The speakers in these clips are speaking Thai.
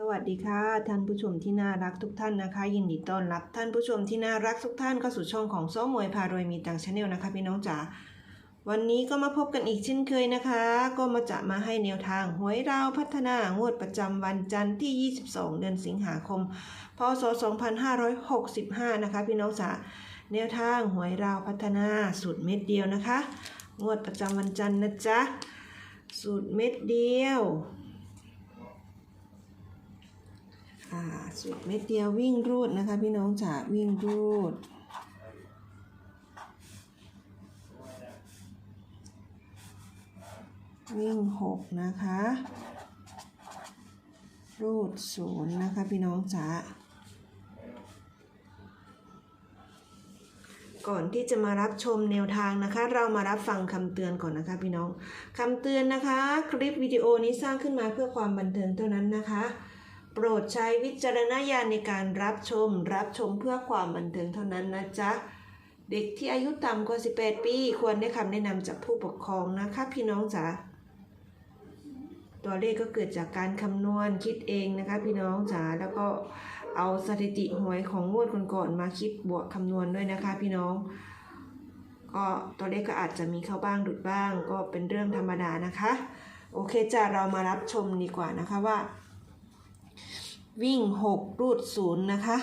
สวัสดีค่ะ ท่านผู้ชมที่น่ารักทุกท่านนะคะ ยินดีต้อนรับท่านผู้ชมที่น่ารักทุกท่านเข้าสู่ช่องของโซ้อมวยพารวยมีตังชาแนลนะคะพี่น้องจ๋าวันนี้ก็มาพบกันอีกเช่นเคยนะคะ ก็มาจะมาให้แนวทางหวยราวพัฒนางวดประจำวันจันทร์ที่ 22 เดือนสิงหาคม พศ 2565 นะคะ พี่น้องจ๋าแนวทางหวยราวพัฒนาสูตรเม็ดเดียวนะคะ งวดประจำวันจันทร์นะจ๊ะสูตรเม็ดเดียว อ่าสูตรเม็ดเดียววิ่งรูดนะคะ พี่น้องจ๋าวิ่งรูด วิ่งหกนะคะ รูดศูนย์นะคะพี่น้องจ๋าก่อนที่จะมารับชมแนวทางนะคะ เรามารับฟังคำเตือนก่อนนะคะ พี่น้องคำเตือนนะคะ คลิปวิดีโอนี้สร้างขึ้นมาเพื่อความบันเทิงเท่านั้นนะคะ ปรดใช้วิจารณญาณในการรับชม รับชมเพื่อความบันเทิงเท่านั้นนะจ๊ะ เด็กที่อายุต่ำกว่า 18 ปี ควรได้คำแนะนำจากผู้ปกครองนะคะพี่น้องจ๋าตัวเลขก็เกิดจากการคำนวณคิดเองนะคะพี่น้องจ๋าแล้วก็เอาสถิติหวยของงวดก่อนๆมาคิดบวกคำนวณด้วยนะคะพี่น้อง ก็ตัวเลขก็อาจจะมีเข้าบ้างหลุดบ้าง ก็เป็นเรื่องธรรมดานะคะ โอเคจ้ะเรามารับชมดีกว่านะคะว่า วิ่งหกรูดศูนย์นะคะ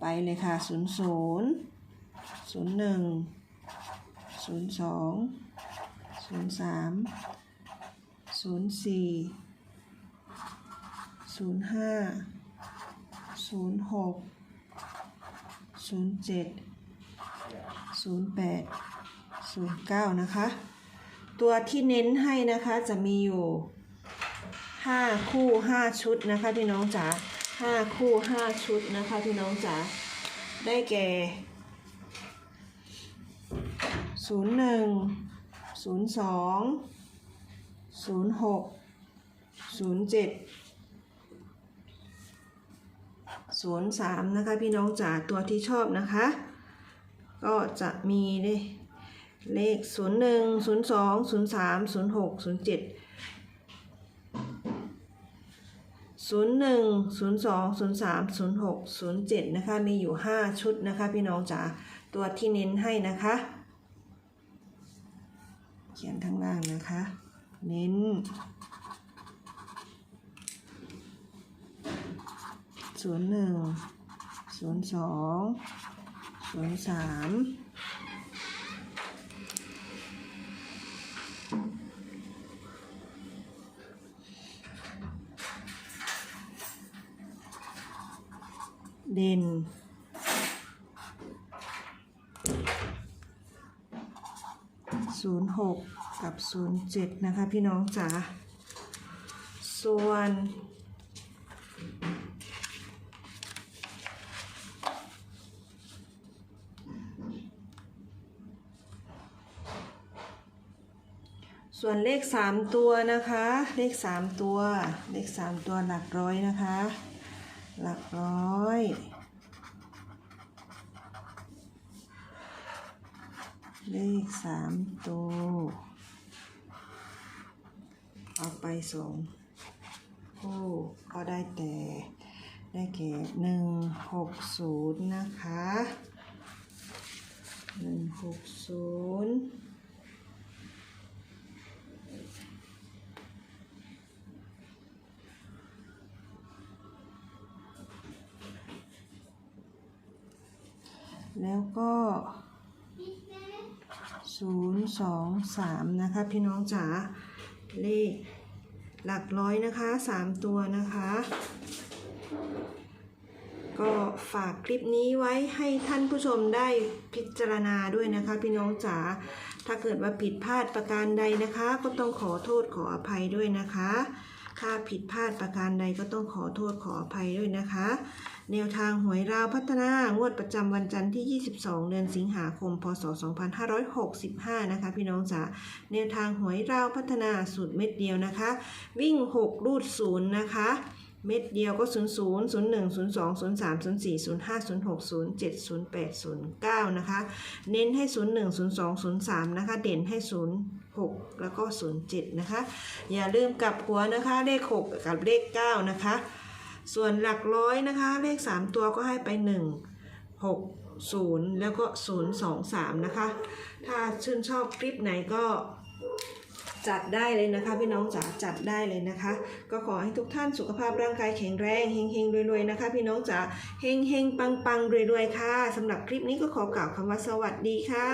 ไปเลยค่ะศูนย์ศูนย์ศูนย์หนึ่งศูนย์สองศูนย์สามศูนย์สี่ศูนย์ห้าศูนย์หกศูนย์เจ็ดศูนย์แปดศูนย์เก้านะคะ ตัวที่เน้นให้นะคะจะมีอยู่ ห้าคู่ห้าชุดนะคะพี่น้องจ๋าห้าคู่ห้าชุดนะคะพี่น้องจ๋าได้แก่ศูนย์หนึ่งศูนย์สองศูนย์หกศูนย์เจ็ดศูนย์สามนะคะพี่น้องจ๋าตัวที่ชอบนะคะ ก็จะมีเลขศูนย์หนึ่งศูนย์สองศูนย์สามศูนย์หกศูนย์เจ็ด 01 02 03 06 07 นะคะ มีอยู่ 5 ชุดนะคะ พี่น้องจ๋า ตัวที่เน้นให้นะคะ เขียนข้างล่างนะคะ เน้น 01 02 03 เด่น ศูนย์หกกับศูนย์เจ็ดนะคะพี่น้องจ๋า ส่วนส่วนเลขสามตัวนะคะ เลขสามตัว เลขสามตัวหลักร้อยนะคะ หลักร้อย เลขสามตัวเอาไปส่งคู่ก็ได้แต่ได้แก่หนึ่งหกศูนย์นะคะหนึ่งหกศูนย์ แล้วก็ศูนย์สองสามนะคะ พี่น้องจ๋าเลขหลักร้อยนะคะสามตัวนะคะ ก็ฝากคลิปนี้ไว้ให้ท่านผู้ชมได้พิจารณาด้วยนะคะ พี่น้องจ๋าถ้าเกิดว่าผิดพลาดประการใดนะคะ ก็ต้องขอโทษขออภัยด้วยนะคะ ถ้าผิดพลาดประการใดก็ต้องขอโทษขออภัยด้วยนะคะ แนวทางหวยราวพัฒนางวดประจำวันจันทร์ที่ 22 เดือนสิงหาคม พศ 2565 นะคะ พี่น้องจ๋าแนวทางหวยราวพัฒนาสูตรเม็ดเดียวนะคะ วิ่ง 6 รูด 0 นะคะเม็ดเดียวก็ 0 0 0 1 0 2 0 3 0 4 0 5 0 6 0 7 0 8 0 9 นะคะ เน้นให้ 0 1 0 2 0 3 นะคะ เด่นให้ 0 6 แล้วก็ 07 นะคะ อย่าลืมกลับหัวนะคะ เลข 6 กับเลข 9 นะคะ ส่วนหลักร้อยนะคะ เลข 3 ตัวก็ให้ไป 1 6 0 แล้วก็ 0 2 3 นะคะ ถ้าชื่นชอบคลิปไหนก็จัดได้เลยนะคะ พี่น้องจ๋าจัดได้เลยนะคะ ก็ขอให้ทุกท่านสุขภาพร่างกายแข็งแรงเฮงเฮงๆรวยๆนะคะ พี่น้องจ๋าเฮงเฮงๆปังๆรวยๆค่ะสำหรับคลิปนี้ก็ขอกล่าวคำว่าสวัสดีค่ะ